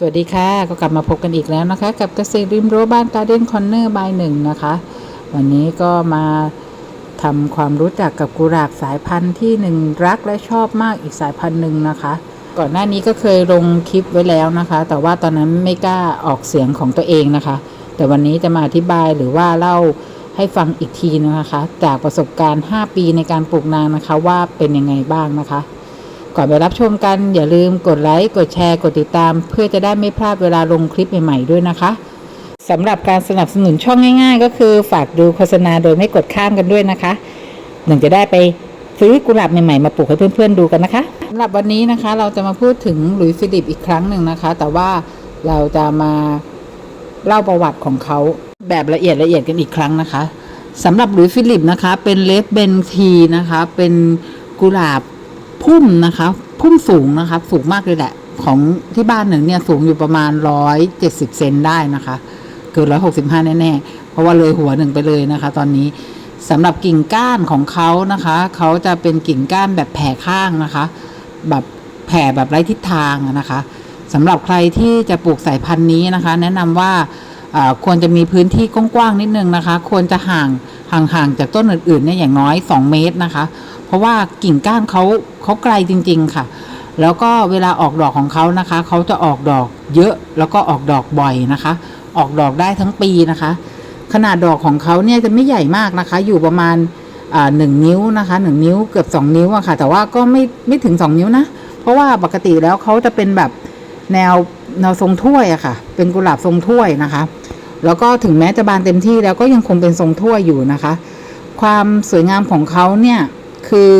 สวัสดีค่ะ ก็กลับมาพบกันอีกแล้วนะคะ กับเกษตรริมรั้วบ้านการ์เด้นคอนเนอร์บายหนึ่งนะคะ วันนี้ก็มาทำความรู้จักกับกุหลาบสายพันธุ์ที่หนึ่งรักและชอบมากอีกสายพันธุ์หนึ่งนะคะ ก่อนหน้านี้ก็เคยลงคลิปไว้แล้วนะคะ แต่ว่าตอนนั้นไม่กล้าออกเสียงของตัวเองนะคะ แต่วันนี้จะมาอธิบายหรือว่าเล่าให้ฟังอีกทีนะคะ จากประสบการณ์ 5 ปีในการปลูกนางนะคะว่าเป็นยังไงบ้างนะคะ ก่อนไปรับชมกัน อย่าลืมกดไลค์กดแชร์ กดติดตาม เพื่อจะได้ไม่พลาดเวลาลงคลิปใหม่ๆด้วยนะคะสำหรับการสนับสนุนช่องง่าย ๆ ก็คือฝากดูโฆษณาโดยไม่กดข้ามกันด้วยนะคะหนึ่งจะได้ไปซื้อกุหลาบใหม่ๆมาปลูกให้เพื่อนๆดูกันนะคะสำหรับวันนี้นะคะ เราจะมาพูดถึงหลุยส์ฟิลิปอีกครั้งหนึ่งนะคะ แต่ว่าเราจะมาเล่าประวัติของเขาแบบละเอียดละเอียดกันอีกครั้งนะคะสำหรับหลุยส์ฟิลิปนะคะ เป็นเลฟเบนทีนะคะ เป็นกุหลาบ พุ่มนะคะ พุ่มสูงนะคะสูงมากเลยแหละ ของที่บ้านหนึ่งเนี่ยสูงอยู่ประมาณร้อยเจ็ดสิบเซนได้นะคะ เกินร้อยหกสิบห้าแน่ๆ เพราะว่าเลยหัวหนึ่งไปเลยนะคะ ตอนนี้สำหรับกิ่งก้านของเขานะคะ เขาจะเป็นกิ่งก้านแบบแผ่ข้างนะคะ แบบแผ่แบบไร้ทิศทางนะคะสำหรับใครที่จะปลูกสายพันธุ์นี้นะคะ แนะนำว่าควรจะมีพื้นที่กว้างๆนิดนึงนะคะ ควรจะห่าง ห่างๆจากต้นอื่นๆเนี่ยอย่างน้อย 2 เมตรนะคะ เพราะว่ากิ่งก้านเขาเขาไกลจริง ๆ ค่ะ แล้วก็เวลาออกดอกของเขานะคะเขาจะออกดอกเยอะแล้วก็ออกดอกบ่อยนะคะ ออกดอกได้ทั้งปีนะคะ ขนาดดอกของเขาเนี่ยจะไม่ใหญ่มากนะคะ อยู่ประมาณหนึ่งนิ้วนะคะหนึ่งนิ้วเกือบสองนิ้วอะค่ะ แต่ว่าก็ไม่ไม่ถึงสองนิ้วนะ เพราะว่าปกติแล้วเขาจะเป็นแบบแนวแนวทรงถ้วยอะค่ะ เป็นกุหลาบทรงถ้วยนะคะ แล้วก็ถึงแม้จะบานเต็มที่แล้วก็ยังคงเป็นทรงถ้วยอยู่นะคะ ความสวยงามของเขาเนี่ยคือ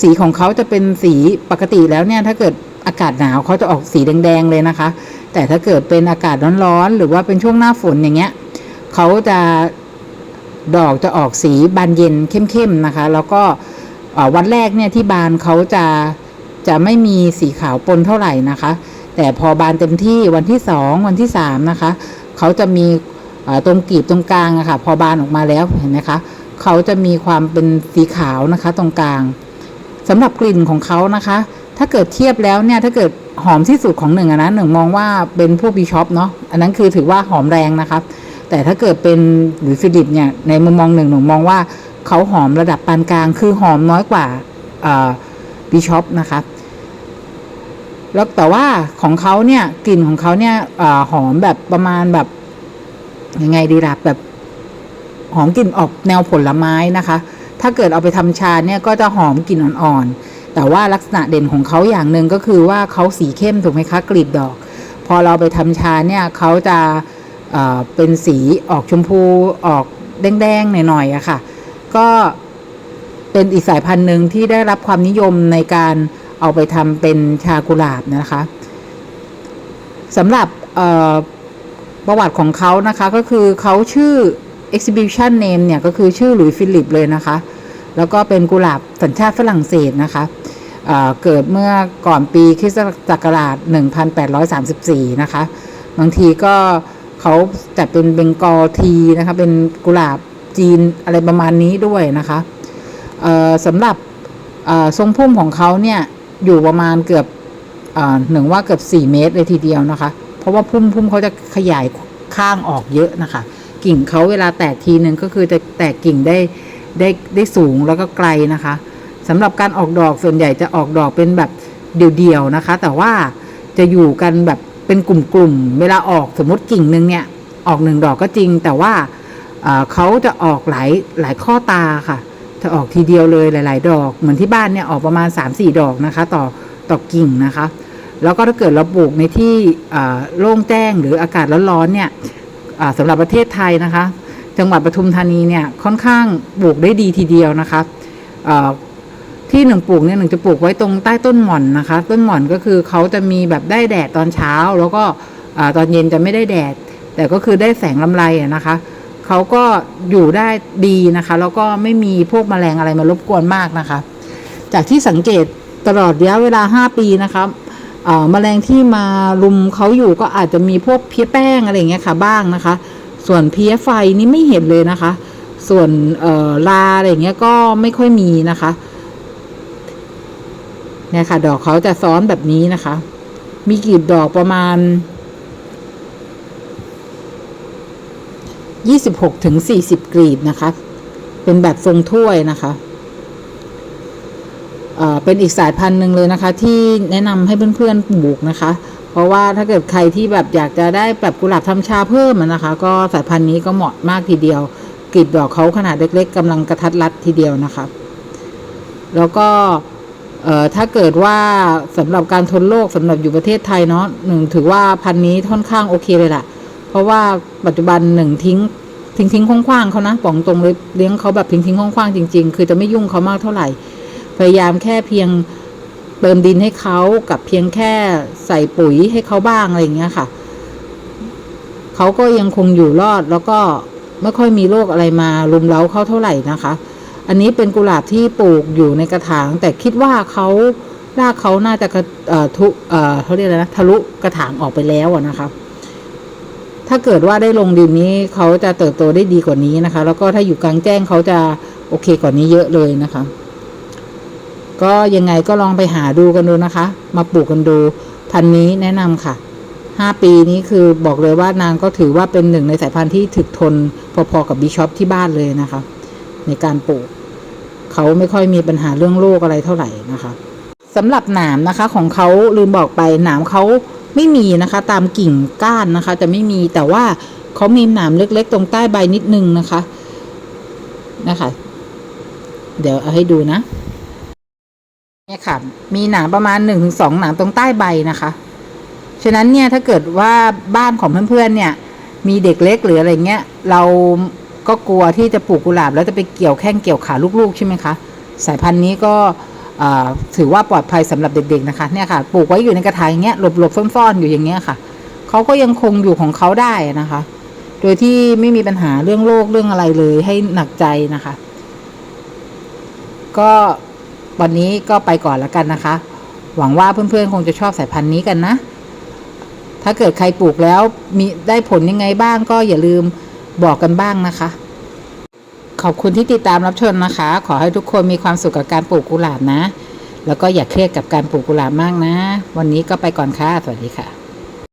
สีของเขาจะเป็นสีปกติแล้วเนี่ยถ้าเกิดอากาศหนาวเขาจะออกสีแดงๆเลยนะคะ แต่ถ้าเกิดเป็นอากาศร้อนๆหรือว่าเป็นช่วงหน้าฝนอย่างเงี้ยเขาจะดอกจะออกสีบานเย็นเข้มๆนะคะ แล้วก็วันแรกเนี่ยที่บานเขาจะจะไม่มีสีขาวปนเท่าไหร่นะคะ แต่พอบานเต็มที่วันที่สองวันที่สามนะคะ เขาจะมี ตรงกีบตรงกลางอะค่ะพอบานออกมาแล้วเห็นไหมคะเขาจะมีความเป็นสีขาวนะคะ ตรงกลางสำหรับกลิ่นของเขานะคะ ถ้าเกิดเทียบแล้วเนี่ยถ้าเกิดหอมที่สุดของหนึ่งอะนะหนึ่งมองว่าเป็นพวกบีชอปเนาะอันนั้นคือถือว่าหอมแรงนะคะแต่ถ้าเกิดเป็นหรือฟิลิปเนี่ยในมุมมองหนึ่งหนูมองว่าเขาหอมระดับปานกลาง คือหอมน้อยกว่าบีชอปนะคะแล้วแต่ว่าของเขาเนี่ยกลิ่นของเขาเนี่ยอหอมแบบประมาณแบบ ยังไงดีล่ะแบบหอมกลิ่นออกแนวผลไม้นะคะ ถ้าเกิดเอาไปทำชาเนี่ยก็จะหอมกลิ่นอ่อนๆ แต่ว่าลักษณะเด่นของเขาอย่างหนึ่งก็คือว่าเขาสีเข้มถูกไหมคะกลีบดอก พอเราไปทำชาเนี่ยเขาจะเเป็นสีออกชมพูออกแดงๆหน่อยๆอะค่ะ ก็เป็นอีกสายพันธุ์หนึ่งที่ได้รับความนิยมในการเอาไปทำเป็นชากุหลาบนะคะสำหรับ ประวัติของเขานะคะก็คือเขาชื่อ exhibition name เนี่ยก็คือชื่อหลุยส์ฟิลิปเลยนะคะ แล้วก็เป็นกุหลาบสัญชาติฝรั่งเศสนะคะเเกิดเมื่อก่อนปีคริสตศักราช 1834 นะคะ บางทีก็เขาจัดเป็นเบงกอลทีนะคะ เป็นกุหลาบจีนอะไรประมาณนี้ด้วยนะคะสำหรับทรงพุ่มของเขาเนี่ย อยู่ประมาณเกือบอหนึ่งว่าเกือบ 4 เมตรเลยทีเดียวนะคะ ราะว่าพุ่มพุ่มเขาจะขยายข้างออกเยอะนะคะ กิ่งเขาเวลาแตกทีหนึ่งก็คือจะแตกกิ่งได้ได้ได้สูงแล้วก็ไกลนะคะสำหรับการออกดอกส่วนใหญ่จะออกดอกเป็นแบบเดี่ยวๆนะคะ แต่ว่าจะอยู่กันแบบเป็นกลุ่มๆเวลาออกสมมติกิ่งหนึ่งเนี่ยออกหนึ่งดอกก็จริง แต่ว่าเอ่อเขาจะออกหลายหลายข้อตาค่ะจะออกทีเดียวเลยหลาย ๆ ดอก เหมือนที่บ้านเนี่ยออกประมาณ 3-4 ดอกนะคะ ต่อต่อกิ่งนะคะ แล้วก็ถ้าเกิดเราปลูกในที่โล่งแจ้งหรืออากาศร้อนๆเนี่ยสำหรับประเทศไทยนะคะ จังหวัดปทุมธานีเนี่ยค่อนข้างปลูกได้ดีทีเดียวนะคะที่หนึ่งปลูกเนี่ยหนึ่งจะปลูกไว้ตรงใต้ต้นหม่อนนะคะ ต้นหม่อนก็คือเขาจะมีแบบได้แดดตอนเช้า แล้วก็ตอนเย็นจะไม่ได้แดด แต่ก็คือได้แสงลำไรนะคะเขาก็อยู่ได้ดีนะคะ แล้วก็ไม่มีพวกแมลงอะไรมารบกวนมากนะคะ จากที่สังเกตตลอดระยะเวลา 5 ปีนะคะ แมลงที่มารุมเขาอยู่ก็อาจจะมีพวกเพี้ยแป้งอะไรเงี้ยค่ะ บ้างนะคะ ส่วนเพี้ยไฟนี่ไม่เห็นเลยนะคะ ส่วนลาอะไรเงี้ยก็ไม่ค่อยมีนะคะเนี่ยค่ะ ดอกเขาจะซ้อนแบบนี้นะคะ มีกีบดอกประมาณยี่สิบหกถึงสี่สิบกรีบนะคะ เป็นแบบทรงถ้วยนะคะ เป็นอีกสายพันธุ์หนึ่งเลยนะคะ ที่แนะนำให้เพื่อนๆปลูกนะคะ เพราะว่าถ้าเกิดใครที่แบบอยากจะได้แบบกุหลาบทำชาเพิ่มนะคะ ก็สายพันธุ์นี้ก็เหมาะมากทีเดียวกลีบดอกเขาขนาดเล็ก ๆกำลังกระทัดรัดทีเดียวนะคะ แล้วก็ถ้าเกิดว่าสำหรับการทนโรคสำหรับอยู่ประเทศไทยเนาะหนึ่งถือว่าพันธุ์นี้ค่อนข้างโอเคเลยล่ะ เพราะว่าปัจจุบันหนึ่งทิ้งทิ้งทิ้งคว้างๆเขานะบอกตรงเลยเลี้ยงเขาแบบทิ้งทิ้งคว้างๆจริง ๆ คือจะไม่ยุ่งเขามากเท่าไหร่ พยายามแค่เพียงเติมดินให้เขากับเพียงแค่ใส่ปุ๋ยให้เขาบ้างอะไรอย่างเงี้ยค่ะ เขาก็ยังคงอยู่รอดแล้วก็ไม่ค่อยมีโรคอะไรมารุมเร้าเขาเท่าไหร่นะคะ อันนี้เป็นกุหลาบที่ปลูกอยู่ในกระถาง แต่คิดว่าเขารากเขาน่าจะกระทุเขาเรียกอะไรนะทะลุกระถางออกไปแล้วนะคะ ถ้าเกิดว่าได้ลงดินนี้เขาจะเติบโตได้ดีกว่านี้นะคะ แล้วก็ถ้าอยู่กลางแจ้งเขาจะโอเคกว่านี้เยอะเลยนะคะ ก็ยังไงก็ลองไปหาดูกันดูนะคะ มาปลูกกันดูพันธุ์นี้แนะนำค่ะห้าปีนี้คือบอกเลยว่านางก็ถือว่าเป็นหนึ่งในสายพันธุ์ที่ถึกทนพอๆกับบิชอปที่บ้านเลยนะคะ ในการปลูก เขาไม่ค่อยมีปัญหาเรื่องโรคอะไรเท่าไหร่นะคะสำหรับหนามนะคะของเขาลืมบอกไปหนามเขาไม่มีนะคะ ตามกิ่งก้านนะคะ จะไม่มีแต่ว่าเขามีหนามเล็กๆ ตรงใต้ใบนิดนึงนะคะ นะคะ เดี๋ยวเอาให้ดูนะ เนี่ยค่ะ มีหนามประมาณหนึ่งถึงสองหนามตรงใต้ใบนะคะ ฉะนั้นเนี่ยถ้าเกิดว่าบ้านของเพื่อนๆเนี่ย มีเด็กเล็กหรืออะไรเงี้ย เราก็กลัวที่จะปลูกกุหลาบ แล้วจะไปเกี่ยวแข้งเกี่ยวขาลูกๆใช่ไหมคะสายพันธุ์นี้ก็ถือว่าปลอดภัยสำหรับเด็กๆนะคะเนี่ยค่ะปลูกไว้อยู่ในกระถางอย่างเงี้ยหลบๆซ่อนๆอยู่อย่างเงี้ยค่ะเขาก็ยังคงอยู่ของเขาได้นะคะ โดยที่ไม่มีปัญหาเรื่องโรคเรื่องอะไรเลยให้หนักใจนะคะ ก็ วันนี้ก็ไปก่อนแล้วกันนะคะ หวังว่าเพื่อนๆคงจะชอบสายพันธุ์นี้กันนะ ถ้าเกิดใครปลูกแล้วมีได้ผลยังไงบ้างก็อย่าลืมบอกกันบ้างนะคะ ขอบคุณที่ติดตามรับชมนะคะ ขอให้ทุกคนมีความสุขกับการปลูกกุหลาบนะ แล้วก็อย่าเครียดกับการปลูกกุหลาบมากนะ วันนี้ก็ไปก่อนค่ะ สวัสดีค่ะ